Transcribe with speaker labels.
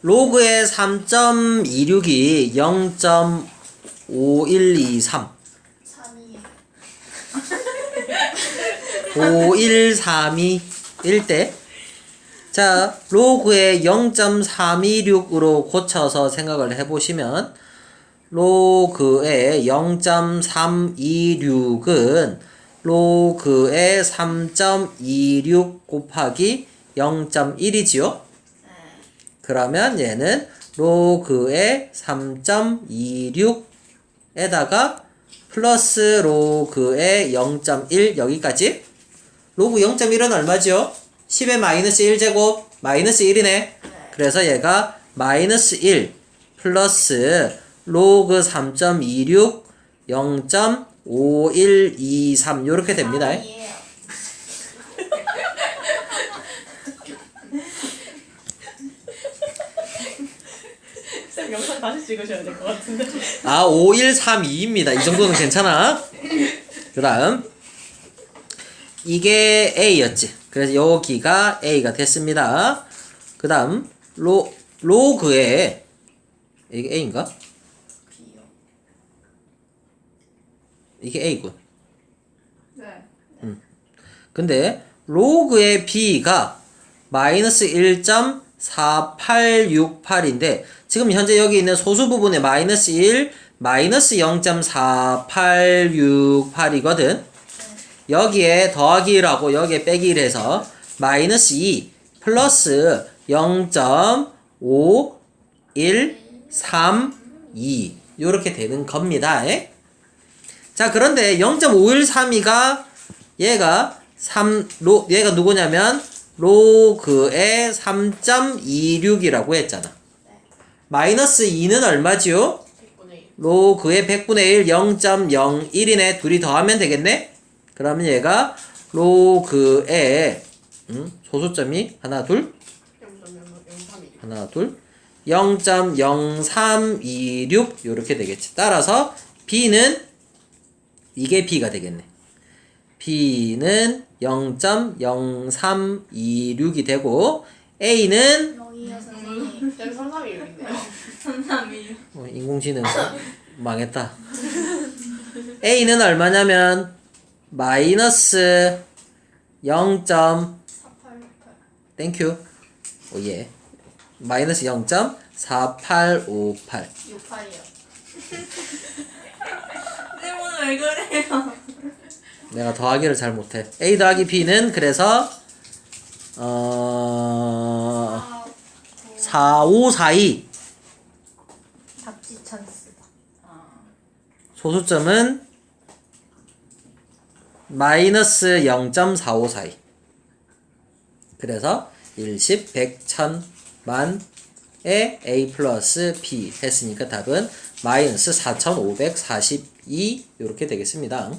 Speaker 1: 로그의 3.26이 0.5123
Speaker 2: 3이
Speaker 1: 51321 때. 자, 로그의 0.326으로 고쳐서 생각을 해보시면, 로그의 0.326은 로그의 3.26 곱하기 0.1이지요? 그러면 얘는 로그의 3.26에다가 플러스 로그의 0.1 여기까지. 로그 0.1은 얼마죠? 10의 마이너스 1제곱 마이너스 1이네. 그래서 얘가 마이너스 1 플러스 로그 3.26 0.5123 요렇게 됩니다
Speaker 2: 아니에요.
Speaker 3: 쌤 영상 다시 찍으셔야 될 것 같은데.
Speaker 1: 아, 5132입니다. 이 정도는 괜찮아. 그 다음. 이게 A였지. 그래서 여기가 A가 됐습니다. 그 다음, 로, 로그에, 이게 A인가?
Speaker 2: B요.
Speaker 1: 이게 A군.
Speaker 2: 네.
Speaker 1: 근데, 로그의 B가 마이너스 1.4868인데, 지금 현재 여기 있는 소수 부분에 마이너스 1, 마이너스 0.4868이거든. 여기에 더하기 1하고 여기에 빼기 1 해서 마이너스 2 플러스 0.5132 요렇게 되는 겁니다. 에? 자 그런데 0.5132가 얘가 3 로, 얘가 누구냐면 로그의 3.26이라고 했잖아. 마이너스 2는 얼마지요?
Speaker 3: 100분의 1.
Speaker 1: 로그의 100분의 1 0.01이네 둘이 더하면 되겠네 그러면 얘가 로그의 음, 소수점이 하나 둘
Speaker 3: 0.03이.
Speaker 1: 하나 둘 0.0326 요렇게 되겠지 따라서 b는 이게 b가 되겠네 b는 0.0326이 되고 a는
Speaker 2: 여기요 선생님.
Speaker 3: 0.33이 여기네요.
Speaker 2: 선생님.
Speaker 1: 어, 인공지능 망했다. A는 얼마냐면 마이너스 0.
Speaker 2: 4868.
Speaker 1: 땡큐. 오 예. 마이너스 0.4858.
Speaker 2: 68이요. 쌤 오늘 왜 그래요?
Speaker 1: 내가 더하기를 잘 못해. A 더하기 B는 그래서 어
Speaker 2: 아,
Speaker 1: 4542
Speaker 2: 잡지 찬스다. 아.
Speaker 1: 소수점은 마이너스 0.4542 그래서 1, 10, 100, 1000, 만에 A 플러스 B 했으니까 답은 마이너스 4542 이렇게 되겠습니다.